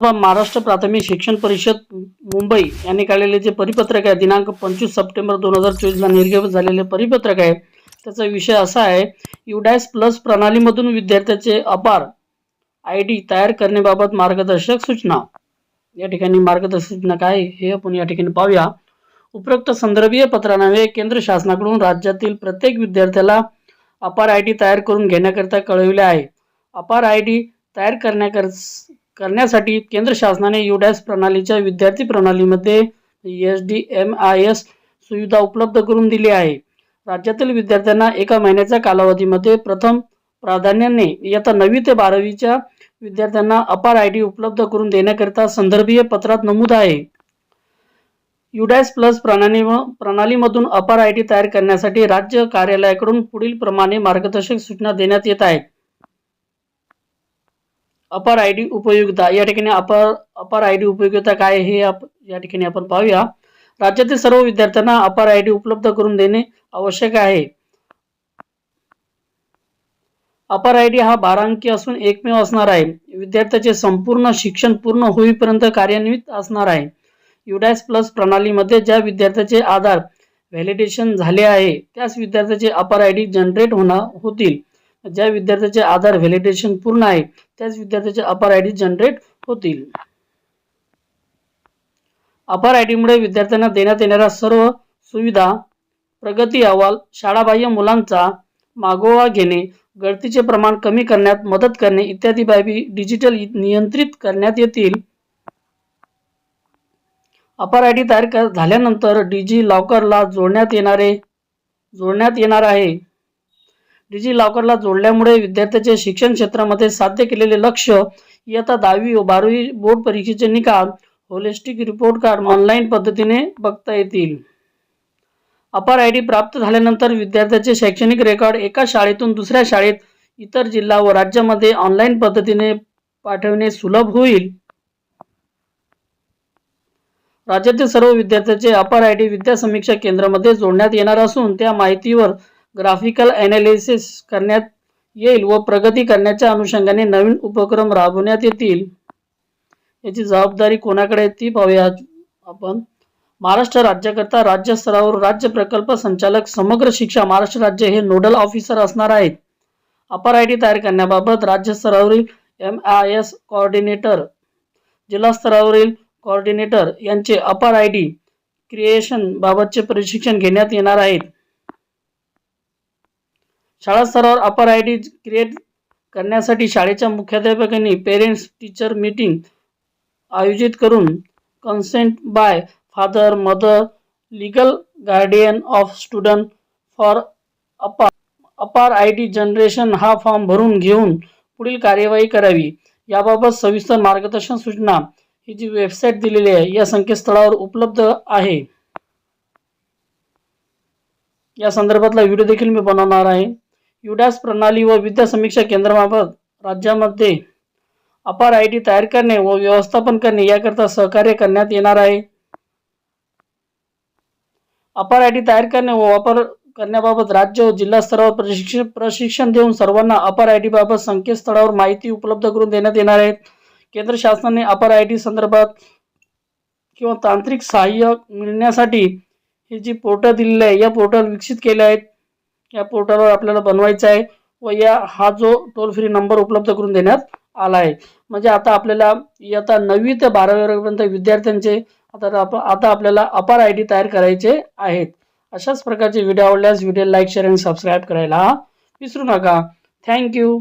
महाराष्ट्र प्राथमिक शिक्षण परिषद मुंबई यांनी काढलेले जे परिपत्रक आहे दिनांक पंचवीस सप्टेंबर दोन हजार चोवीसला निर्गमित झालेले परिपत्रक आहे त्याचा विषय असा आहे युडॅस प्लस प्रणालीमधून विद्यार्थ्याचे अपार आय डी तयार करण्याबाबत मार्गदर्शक सूचना. या ठिकाणी मार्गदर्शक सूचना काय हे आपण या ठिकाणी पाहूया. उपरोक्त संदर्भीय पत्रान्वये केंद्र शासनाकडून राज्यातील प्रत्येक विद्यार्थ्याला अपार आय डी तयार करून घेण्याकरिता कळविले आहे. अपार आय डी तयार करण्याकर करण्यासाठी केंद्र शासनाने युडॅस प्रणालीच्या विद्यार्थी प्रणालीमध्ये S D M I S सुविधा उपलब्ध करून दिली आहे. राज्यातील विद्यार्थ्यांना एका महिन्याच्या कालावधीमध्ये प्रथम प्राधान्याने इयत्ता नववी ते बारावीच्या विद्यार्थ्यांना अपार आय डी उपलब्ध करून देण्याकरिता संदर्भीय पत्रात नमूद आहे. युडॅस प्लस प्रणाली प्रणालीमधून अपार आय डी तयार करण्यासाठी राज्य कार्यालयाकडून पुढील प्रमाणे मार्गदर्शक सूचना देण्यात येत आहेत. अपार आय डी उपयोगिता या ठिकाणी अपार अपार आय डी उपयोगिता काय आहे हे आप या ठिकाणी आपण पाहूया. राज्यातील सर्व विद्यार्थ्यांना अपार आय डी उपलब्ध करून देणे आवश्यक आहे. अपार आय डी हा बारा अंकी असून एकमेव असणार आहे. विद्यार्थ्याचे संपूर्ण शिक्षण पूर्ण होईपर्यंत कार्यान्वित असणार आहे. युडॅस प्लस प्रणालीमध्ये ज्या विद्यार्थ्याचे आधार व्हॅलिडेशन झाले आहे त्याच विद्यार्थ्याचे अपार आय डी जनरेट होणार होतील. ज्या विद्यार्थ्याचे आधार व्हॅलिडेशन पूर्ण आहे त्याच विद्यार्थ्याचे अपार आय डी जनरेट होतील. अपार आय डीमुळे विद्यार्थ्यांना देण्यात येणाऱ्या सर्व सुविधा प्रगती अहवाल शाळाबाह्य मुलांचा मागोवा घेणे गळतीचे प्रमाण कमी करण्यात मदत करणे इत्यादी बाबी डिजिटल नियंत्रित करण्यात येतील. अपार आय डी तयार झाल्यानंतर डिजी लॉकरला जोडण्यात येणारे जोडण्यात येणार आहे. डिजी लॉकरला जोडल्यामुळे विद्यार्थ्याचे शिक्षण क्षेत्रामध्ये साध्य केलेले लक्ष इयत्ता दहावी व बारावी बोर्ड परीक्षेचे निकाल होलिस्टिक रिपोर्ट कार्ड ऑनलाईन पद्धतीने बघता येतील. अपार आय डी प्राप्त झाल्यानंतर विद्यार्थ्याचे शैक्षणिक रेकॉर्ड एका शाळेतून दुसऱ्या शाळेत इतर जिल्हा व राज्यामध्ये ऑनलाईन पद्धतीने पाठवणे सुलभ होईल. राज्यातील सर्व विद्यार्थ्याचे अपार आय डी विद्या समीक्षा केंद्रामध्ये जोडण्यात येणार असून त्या माहितीवर ग्राफिकल ॲनालिसिस करण्यात येईल व प्रगती करण्याच्या अनुषंगाने नवीन उपक्रम राबवण्यात येतील. याची जबाबदारी कोणाकडे ती पाहूया आपण. महाराष्ट्र राज्याकरता राज्यस्तरावर राज्य प्रकल्प संचालक समग्र शिक्षा महाराष्ट्र राज्य हे नोडल ऑफिसर असणार आहेत. अपार आय डी तयार करण्याबाबत राज्यस्तरावरील एम आय एस कोऑर्डिनेटर जिल्हास्तरावरील कोऑर्डिनेटर यांचे अपार आय डी क्रिएशन बाबतचे प्रशिक्षण घेण्यात येणार आहेत शाळा स्तरावर अपार आय डी क्रिएट करण्यासाठी शाळेच्या मुख्याध्यापकांनी पेरेंट्स टीचर मीटिंग आयोजित करून consent by father mother legal guardian of student for APAAR APAAR I D generation हा फॉर्म भरून घेऊन पुढील कार्यवाही करावी. याबाबत सविस्तर मार्गदर्शन सूचना ही जी वेबसाईट दिलेली आहे या संकेतस्थळावर उपलब्ध आहे. या संदर्भातला व्हिडिओ देखील मी बनवणार आहे. युडास प्रणाली व विद्या समीक्षा केंद्राबाबत राज्यामध्ये अपार आय टी तयार करणे व व्यवस्थापन करणे याकरता सहकार्य करण्यात येणार आहे. अपार आय डी तयार करणे व वापर करण्याबाबत राज्य व जिल्हा स्तरावर प्रशिक्षण प्रशिक्षण देऊन सर्वांना अपार आय टीबाबत संकेतस्थळावर माहिती उपलब्ध करून देण्यात येणार आहे. केंद्र शासनाने अपार आय टी संदर्भात किंवा तांत्रिक सहाय्य मिळण्यासाठी हे जी पोर्टल दिलेलं आहे या पोर्टल विकसित केले आहेत. या पोर्टलवर आपल्याला बनवायचं आहे व या हा जो टोल फ्री नंबर उपलब्ध करून देण्यात आला आहे. म्हणजे आता आपल्याला इयत्ता नववी ते बारावी विद्यार्थ्यांचे आता आप आता आपल्याला अपार आय डी तयार करायचे आहेत. अशाच प्रकारचे व्हिडिओ आवडल्यास व्हिडिओ लाईक शेअर आणि सबस्क्राईब करायला विसरू नका. थँक्यू